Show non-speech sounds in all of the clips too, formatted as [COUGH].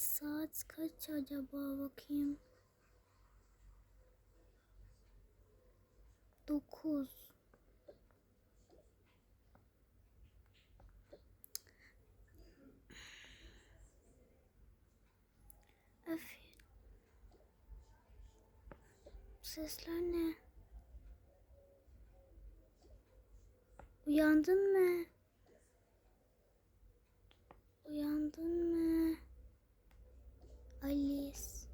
Saat kaç acaba bakayım. 9. Öf. Sesler ne? Uyandın mı? Uyandın mı? Alice.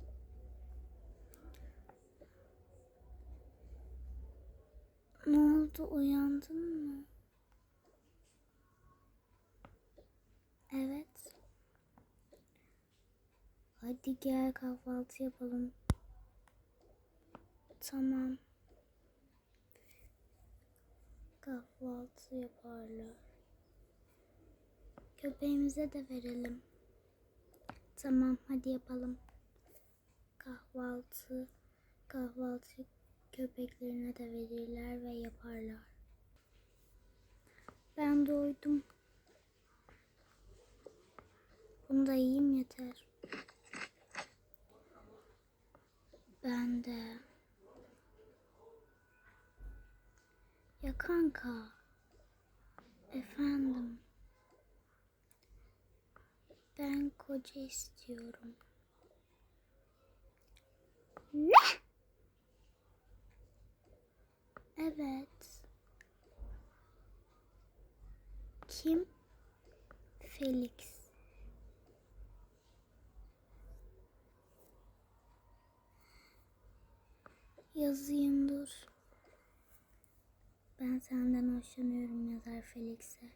Ne oldu? Uyandın mı? Evet. Hadi gel kahvaltı yapalım. Tamam. Kahvaltı yaparlar. Köpeğimize de verelim. Tamam hadi yapalım. Kahvaltı kahvaltı köpeklerine de verirler ve yaparlar. Ben doydum. Bunu da yiyeyim yeter. Ben de. Ya kanka. Efendim. Ben koca istiyorum. Ne? Evet. Kim? Felix. Yazayım dur. Ben senden hoşlanıyorum yazar Felix'e.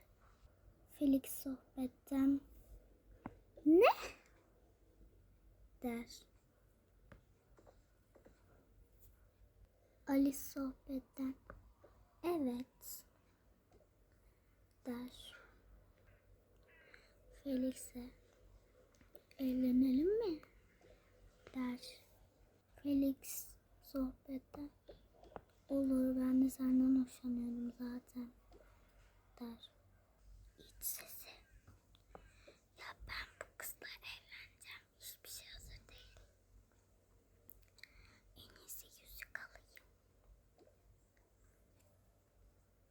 Felix sohbetten ne? der. Ali sohbetten evet der. Felix'e evlenelim mi? der. Felix sohbetten olur ben de senden hoşlanıyorum zaten der. İç sesi.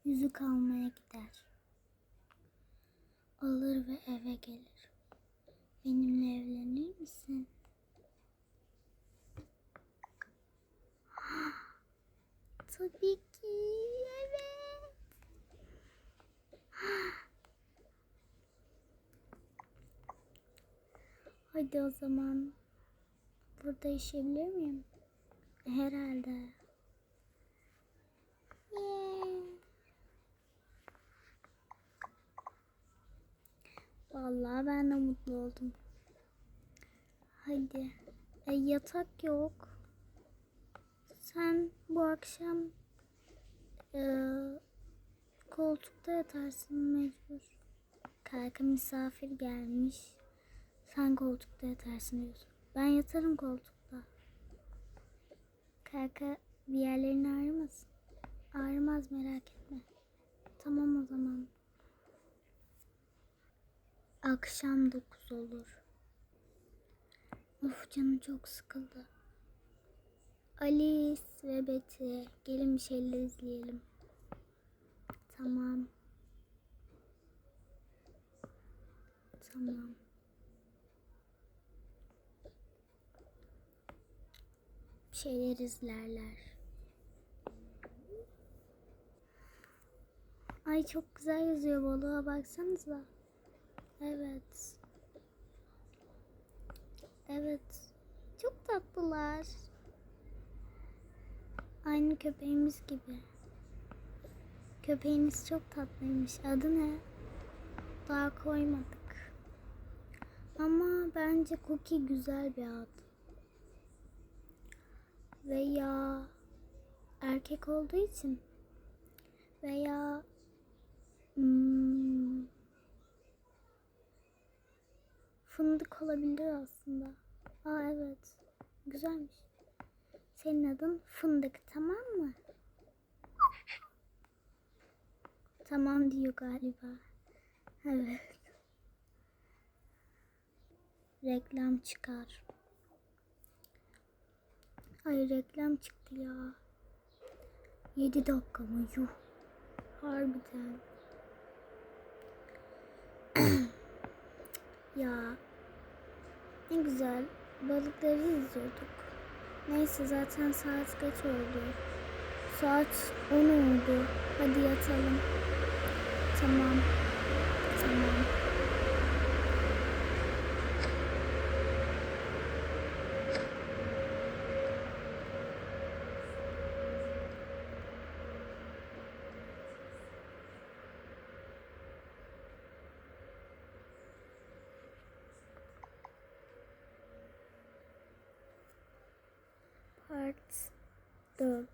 Yüzük almaya gider. Alır ve eve gelir. Benimle evlenir misin? [GASPS] Tabii ki evet. [GASPS] Hadi o zaman burada yaşayabilir miyim? Herhalde. Yeah. Vallahi ben de mutlu oldum. Hadi. E, yatak yok. Sen bu akşam e, koltukta yatarsın mecbur. Kanka misafir gelmiş. Sen koltukta yatarsın diyorsun. Ben yatarım koltukta. Kanka bir yerlerin ağrımasın. Ağrımaz merak etme. Tamam o zaman. Akşam 9 olur. Of canım çok sıkıldı. Alice ve Betty gelin bir şeyler izleyelim. Tamam. Tamam. Bir şeyler izlerler. Ay çok güzel yazıyor balığa baksanıza. Evet. Evet. Çok tatlılar. Aynı köpeğimiz gibi. Köpeğiniz çok tatlıymış. Adı ne? Daha koymadık. Ama bence Cookie güzel bir ad. Veya erkek olduğu için veya hmm, fındık olabilir aslında. Aa evet. Güzelmiş. Senin adın Fındık tamam mı? Tamam diyor galiba. Evet. reklam çıkar. Ay reklam çıktı ya. 7 dakika mı? Yuh. Harbiden. [CLEARS THROAT] ya. Ne güzel. Balıkları izliyorduk. Neyse zaten saat geç oldu. Saat 10 oldu. Hadi yatalım. Tamam. Tamam. Parts. the